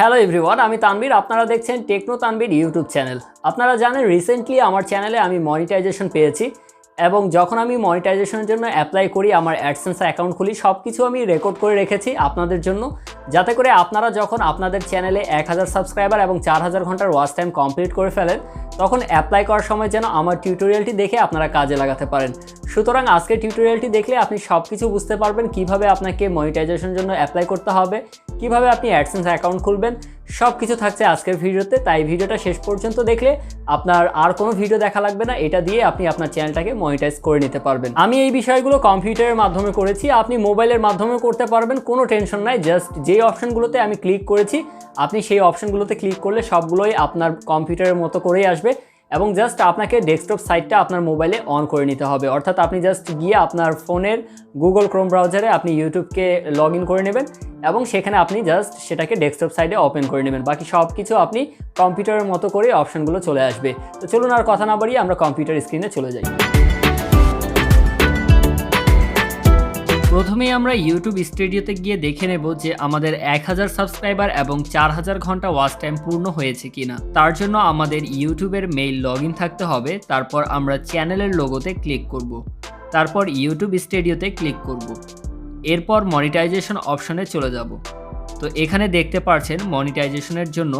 Hello everyone আমি তানবীর। আপনারা দেখছেন টেকনো তানবীর ইউটিউব চ্যানেল আপনারা জানেন রিসেন্টলি আমার চ্যানেলে আমি মনিটাইজেশন পেয়েছি এবং যখন আমি মনিটাইজেশনের জন্য অ্যাপ্লাই করি, আমার অ্যাডসেন্স অ্যাকাউন্ট খুলি সব কিছু আমি রেকর্ড করে রেখেছি আপনাদের জন্য। যাতে করে আপনারা যখন আপনাদের চ্যানেলে এক হাজার সাবস্ক্রাইবার এবং চার হাজার ঘণ্টার ওয়াচ টাইম কমপ্লিট করে ফেলেন, তখন অ্যাপ্লাই করার সময় যেন আমার টিউটোরিয়ালটি দেখে আপনারা কাজে লাগাতে পারেন। সুতরাং আজকে টিউটোরিয়ালটি দেখলে আপনি সব কিছু বুঝতে পারবেন কীভাবে আপনাকে মনিটাইজেশনের জন্য অ্যাপ্লাই করতে হবে, কীভাবে আপনি অ্যাডসেন্স অ্যাকাউন্ট খুলবেন সব কিছু থাকছে আজকের ভিডিওতে। তাই ভিডিওটা শেষ পর্যন্ত দেখলে আপনার আর কোনো ভিডিও দেখা লাগবে না, এটা দিয়ে আপনি আপনার চ্যানেলটাকে মনিটাইজ করে নিতে পারবেন। আমি এই বিষয়গুলো কম্পিউটারের মাধ্যমে করেছি, আপনি মোবাইলের মাধ্যমে করতে পারবেন, কোনো টেনশন নাই জাস্ট যেই অপশনগুলোতে আমি ক্লিক করেছি, আপনি সেই অপশনগুলোতে ক্লিক করলে সবগুলোই আপনার কম্পিউটারের মতো করেই আসবে। এবং জাস্ট আপনাকে ডেস্কটপ সাইটটা আপনার মোবাইলে অন করে নিতে হবে। অর্থাৎ আপনি জাস্ট গিয়ে আপনার ফোনের গুগল ক্রোম ব্রাউজারে আপনি ইউটিউবকে লগ ইন করে নেবেন এবং সেখানে আপনি জাস্ট সেটাকে ডেস্কটপ সাইডে ওপেন করে নেবেন। বাকি সব কিছু আপনি কম্পিউটারের মতো করে অপশানগুলো চলে আসবে। তো চলুন আর কথা না বাড়িয়ে আমরা কম্পিউটার স্ক্রিনে চলে যাই। প্রথমেই আমরা ইউটিউব স্টুডিওতে গিয়ে দেখে নেব যে আমাদের এক হাজার সাবস্ক্রাইবার এবং চার হাজার ঘণ্টা ওয়াচ টাইম পূর্ণ হয়েছে কিনা। তার জন্য আমাদের ইউটিউবের মেইল লগ থাকতে হবে, তারপর আমরা চ্যানেলের লোগোতে ক্লিক করব। তারপর ইউটিউব স্টুডিওতে ক্লিক করব। এরপর মনিটাইজেশন অপশনে চলে যাব। তো এখানে দেখতে পাচ্ছেন মনিটাইজেশনের জন্য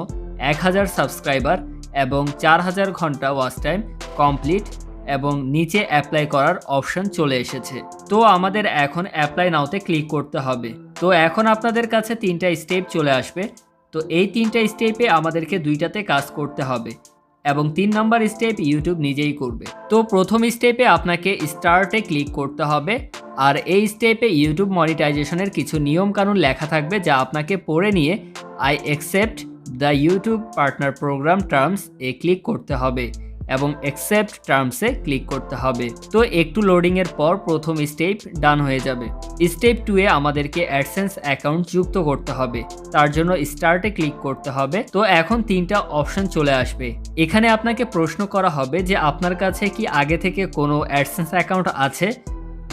এক হাজার সাবস্ক্রাইবার এবং চার হাজার ঘণ্টা ওয়াচ টাইম কমপ্লিট এবং নিচে অ্যাপ্লাই করার অপশন চলে এসেছে। তো আমাদের এখন অ্যাপ্লাই নাওতে ক্লিক করতে হবে। তো এখন আপনাদের কাছে তিনটা স্টেপ চলে আসবে। তো এই তিনটা স্টেপে আমাদেরকে দুইটাতে কাজ করতে হবে এবং তিন নম্বর স্টেপ ইউটিউব নিজেই করবে। তো প্রথম স্টেপে আপনাকে স্টার্টে ক্লিক করতে হবে আর এই স্টেপে ইউটিউব মনিটাইজেশনের কিছু নিয়ম কানুন লেখা থাকবে যা আপনাকে পড়ে নিয়ে I accept the YouTube partner program terms A click করতে হবে। এবং অ্যাকসেপ্ট টার্মসে ক্লিক করতে হবে। তো একটু লোডিংয়ের পর প্রথম স্টেপ ডান হয়ে যাবে। স্টেপ টুয়ে আমাদেরকে অ্যাডসেন্স অ্যাকাউন্ট যুক্ত করতে হবে। তার জন্য স্টার্টে ক্লিক করতে হবে। তো এখন তিনটা অপশন চলে আসবে। এখানে আপনাকে প্রশ্ন করা হবে যে আপনার কাছে কি আগে থেকে কোনো অ্যাডসেন্স অ্যাকাউন্ট আছে?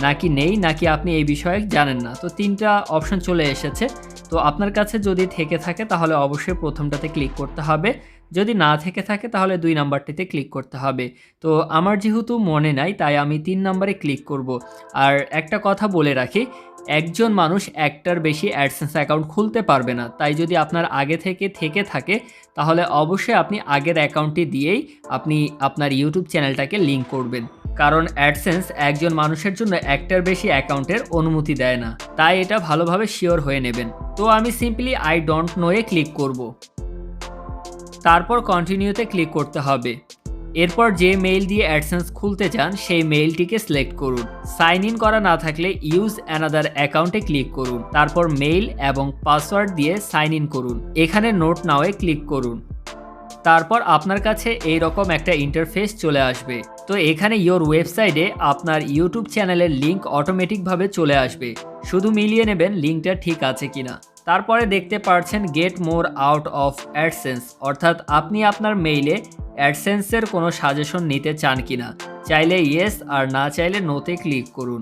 নাকি নেই? নাকি আপনি এই বিষয়ে জানেন না? তো তিনটা অপশন চলে এসেছে। তো আপনার কাছে যদি থেকে থাকে তাহলে অবশ্যই প্রথমটাতে ক্লিক করতে হবে। যদি না থেকে থাকে তাহলে দুই নাম্বারটিতে ক্লিক করতে হবে। তো আমার যেহেতু মনে নাই, তাই আমি তিন নাম্বারে ক্লিক করব। আর একটা কথা বলে রাখি, একজন মানুষ একটার বেশি অ্যাডসেন্স অ্যাকাউন্ট খুলতে পারবে না। তাই যদি আপনার আগে থেকে থেকে থাকে, তাহলে অবশ্যই আপনি আগের অ্যাকাউন্টটি দিয়েই আপনি আপনার ইউটিউব চ্যানেলটাকে লিঙ্ক করবেন। কারণ অ্যাডসেন্স একজন মানুষের জন্য একটার বেশি অ্যাকাউন্টের অনুমতি দেয় না। তাই এটা ভালোভাবে শিওর হয়ে নেবেন। তো আমি simply I don't know click করব। তারপর কন্টিনিউতে ক্লিক করতে হবে। এরপর যে মেইল দিয়ে অ্যাডসেন্স খুলতে চান, সেই মেইলটিকে সিলেক্ট করুন। সাইন ইন করা না থাকলে ইউজ অ্যানাদার অ্যাকাউন্টে ক্লিক করুন। তারপর মেইল এবং পাসওয়ার্ড দিয়ে সাইন ইন করুন। এখানে নোট নাওয়ে ক্লিক করুন। তারপর আপনার কাছে এই রকম একটা ইন্টারফেস চলে আসবে। তো এখানে ইওর ওয়েবসাইটে আপনার ইউটিউব চ্যানেলের লিঙ্ক অটোমেটিকভাবে চলে আসবে। শুধু মিলিয়ে নেবেন লিঙ্কটা ঠিক আছে কিনা। তারপরে দেখতে পারছেন get more out of AdSense অর্থাৎ আপনি আপনার মেইলে অ্যাডসেন্সের কোনো সাজেশন নিতে চান কিনা, চাইলে ইয়েস আর না চাইলে নোতে ক্লিক করুন।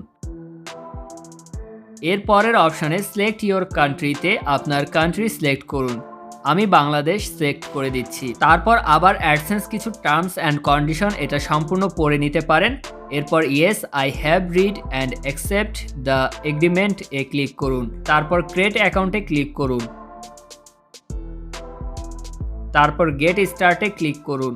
এর পরের অপশানে সিলেক্ট ইওর কান্ট্রিতে আপনার কান্ট্রি সিলেক্ট করুন। আমি বাংলাদেশ সিলেক্ট করে দিচ্ছি। তারপর আবার অ্যাডসেন্স কিছু টার্মস অ্যান্ড কন্ডিশন এটা সম্পূর্ণ পড়ে নিতে পারেন। এরপর yes I have read and accept the agreement A click করুন। তারপর ক্রিয়েট অ্যাকাউন্টে ক্লিক করুন। তারপর গেট স্টার্টে ক্লিক করুন।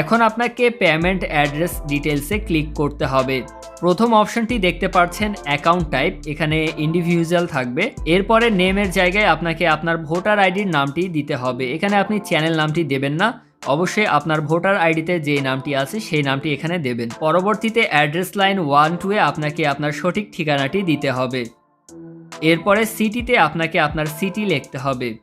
এখন আপনাকে পেমেন্ট অ্যাড্রেস ডিটেলসে ক্লিক করতে হবে। প্রথম অপশনটি দেখতে পাচ্ছেন অ্যাকাউন্ট টাইপ এখানে ইন্ডিভিজুয়াল থাকবে। এরপরে নেমের জায়গায় আপনাকে আপনার ভোটার আইডির নামটি দিতে হবে। এখানে আপনি চ্যানেল নামটি দেবেন না। অবশ্যই আপনার ভোটার আইডিতে যে নামটি আছে সেই নামটি এখানে দেবেন। পরবর্তীতে অ্যাড্রেস লাইন ওয়ান টুয়ে আপনাকে আপনার সঠিক ঠিকানাটি দিতে হবে। এরপরে সিটিতে আপনাকে আপনার সিটি লিখতে হবে।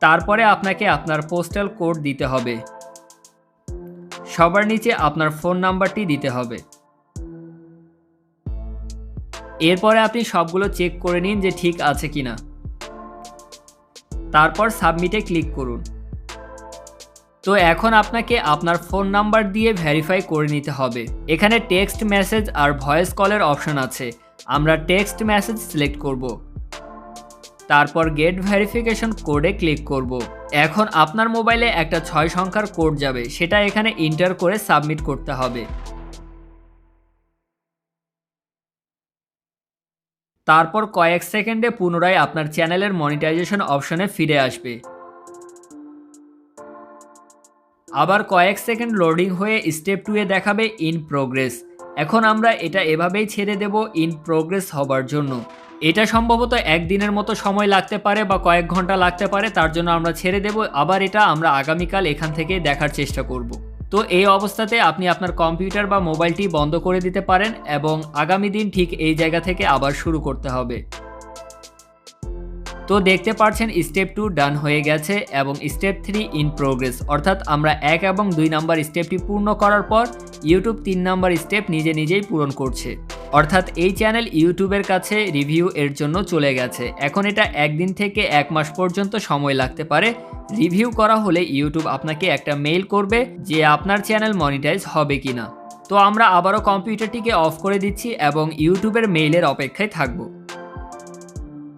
তারপরে আপনাকে আপনার পোস্টাল কোড দিতে হবে। সবার নিচে আপনার ফোন নাম্বারটি দিতে হবে। এরপরে আপনি সবগুলো চেক করে নিন যে ঠিক আছে কিনা। তারপর সাবমিটে ক্লিক করুন। তো এখন আপনাকে আপনার ফোন নাম্বার দিয়ে ভেরিফাই করে নিতে হবে। এখানে টেক্সট মেসেজ আর ভয়েস কলের অপশন আছে। আমরা টেক্সট মেসেজ সিলেক্ট করব। তারপর গেট ভেরিফিকেশন কোডে ক্লিক করব। এখন আপনার মোবাইলে একটা ছয় সংখ্যার কোড যাবে। সেটা এখানে ইন্টার করে সাবমিট করতে হবে। তারপর কয়েক সেকেন্ডে পুনরায় আপনার চ্যানেলের মনিটাইজেশন অপশনে ফিরে আসবে। আবার কয়েক সেকেন্ড লোডিং হয়ে স্টেপ টুয়ে দেখাবে ইন প্রোগ্রেস। এখন আমরা এটা এভাবেই ছেড়ে দেব ইন প্রোগ্রেস হবার জন্য। এটা সম্ভবত একদিনের মতো সময় লাগতে পারে বা কয়েক ঘণ্টা লাগতে পারে, তার জন্য আমরা ছেড়ে দেব। আবার এটা আমরা আগামীকাল এখান থেকে দেখার চেষ্টা করব। তো এই অবস্থাতে আপনি আপনার কম্পিউটার বা মোবাইলটি বন্ধ করে দিতে পারেন এবং আগামী দিন ঠিক এই জায়গা থেকে আবার শুরু করতে হবে। তো দেখতে পাচ্ছেন স্টেপ টু ডান হয়ে গেছে এবং স্টেপ থ্রি ইন প্রোগ্রেস অর্থাৎ আমরা এক এবং দুই নাম্বার স্টেপটি পূর্ণ করার পর ইউটিউব তিন নাম্বার স্টেপ নিজে নিজেই পূরণ করছে। অর্থাৎ এই চ্যানেল ইউটিউবের কাছে রিভিউ এর জন্য চলে গেছে। এখন এটা একদিন থেকে এক মাস পর্যন্ত সময় লাগতে পারে। রিভিউ করা হলে ইউটিউব আপনাকে একটা মেইল করবে যে আপনার চ্যানেল মনিটাইজ হবে কিনা। তো আমরা আবারও কম্পিউটারটিকে অফ করে দিচ্ছি এবং ইউটিউবের মেইলের অপেক্ষায় থাকব।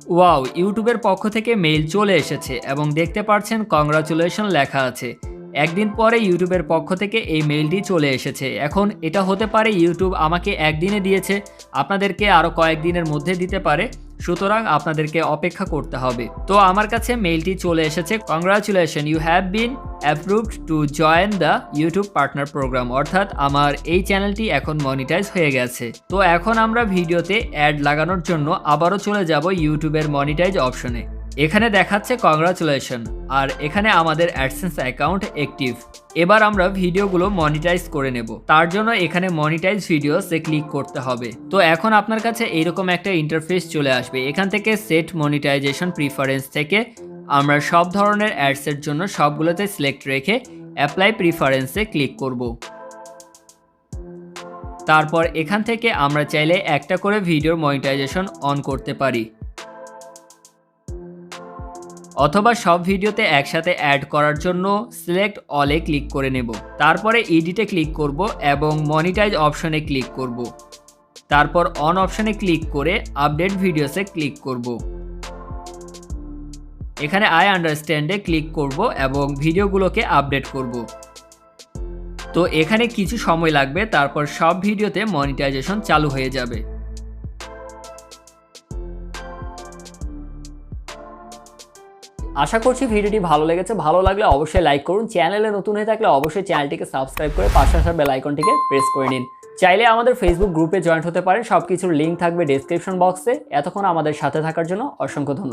ওয়াও, ইউটিউবের পক্ষ থেকে মেইল চলে এসেছে এবং দেখতে পাচ্ছেন কংগ্রাচুলেশন লেখা আছে। একদিন পরে ইউটিউবের পক্ষ থেকে এই মেইলটি চলে এসেছে। এখন এটা হতে পারে ইউটিউব আমাকে একদিনে দিয়েছে, আপনাদেরকে আরও কয়েকদিনের মধ্যে দিতে পারে, সুতরাং আপনাদেরকে অপেক্ষা করতে হবে। তো আমার কাছে মেইলটি চলে এসেছে। Congratulation you have been approved to join the YouTube partner program অর্থাৎ আমার এই চ্যানেলটি এখন মনিটাইজ হয়ে গেছে। তো এখন আমরা ভিডিওতে অ্যাড লাগানোর জন্য আবারও চলে যাব ইউটিউবের মনিটাইজ অপশনে এখানে দেখাচ্ছে কংগ্রাচুলেশন আর এখানে আমাদের অ্যাডসেন্স অ্যাকাউন্ট অ্যাক্টিভ এবার আমরা ভিডিওগুলো মনিটাইজ করে নেব। তার জন্য এখানে মনিটাইজ ভিডিওসে ক্লিক করতে হবে। তো এখন আপনার কাছে এইরকম একটা ইন্টারফেস চলে আসবে। এখান থেকে সেট মনিটাইজেশন প্রিফারেন্স থেকে আমরা সব ধরনের অ্যাডসের জন্য সবগুলোতে সিলেক্ট রেখে অ্যাপ্লাই প্রিফারেন্সে ক্লিক করব। তারপর এখান থেকে আমরা চাইলে একটা করে ভিডিওর মনিটাইজেশন অন করতে পারি। অথবা সব ভিডিওতে একসাথে অ্যাড করার জন্য সিলেক্ট অলে ক্লিক করে নেব। তারপরে ইডিটে ক্লিক করব এবং মনিটাইজ অপশনে ক্লিক করব। তারপর অন অপশনে ক্লিক করে আপডেট ভিডিওসে ক্লিক করব। এখানে আই আন্ডারস্ট্যান্ডে ক্লিক করব এবং ভিডিওগুলোকে আপডেট করব। তো এখানে কিছু সময় লাগবে, তারপর সব ভিডিওতে মনিটাইজেশন চালু হয়ে যাবে। আশা করছি ভিডিওটি ভালো লেগেছে। ভালো লাগলে অবশ্যই লাইক করুন। চ্যানেলে নতুন হয়ে থাকলে অবশ্যই চ্যানেলটিকে সাবস্ক্রাইব করে পাশে আসা বেল আইকনটিকে প্রেস করে নিন। চাইলে আমাদের ফেসবুক গ্রুপে জয়েন্ট হতে পারেন। সব কিছুর লিঙ্ক থাকবে ডিসক্রিপশন বক্সে এতক্ষণ আমাদের সাথে থাকার জন্য অসংখ্য ধন্যবাদ।